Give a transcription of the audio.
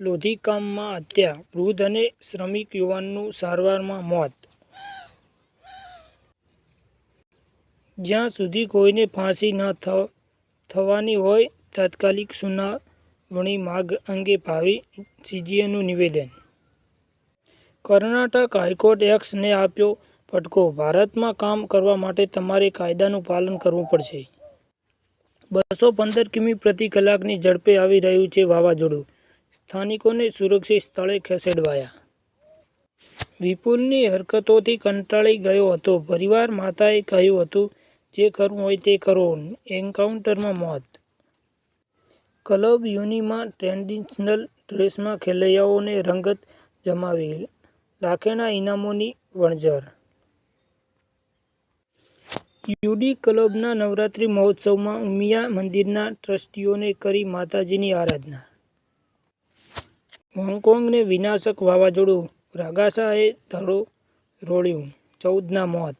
લોધીકામમાં હત્યા, વૃદ્ધ અને શ્રમિક યુવાનનું સારવારમાં મોત. જ્યાં સુધી કોઈને ફાંસી ન થવાની હોય, તાત્કાલિક સુનાવણી માગ અંગે ભાવિ સીજીએનું નિવેદન. કર્ણાટક હાઈકોર્ટ એક્સને આપ્યો ફટકો. ભારતમાં કામ કરવા માટે તમારે કાયદાનું પાલન કરવું પડશે. બસો પંદર કિમી પ્રતિ કલાકની ઝડપે આવી રહ્યું છે વાવાઝોડું. સ્થાનિકોને સુરક્ષિત સ્થળે ખસેડવાયા. વિપુલની હરકતોથી કંટાળી ગયો હતો. પરિવાર માતાએ કહ્યું હતું, જે કરવું હોય તે કરો. એન્કાઉન્ટરમાં મોત. ક્લબ યુનિમાં ટ્રેડિશનલ ડ્રેસમાં ખેલૈયાઓને રંગત જમાવી. લાખેના ઇનામોની વણઝર યુડી ક્લબના નવરાત્રિ મહોત્સવમાં ઉમિયા મંદિરના ટ્રસ્ટીઓને કરી માતાજીની આરાધના. હોંગકોંગને વિનાશક વાવાઝોડું રાગાસાએ ધરો રોળ્યું. ચૌદના મોત.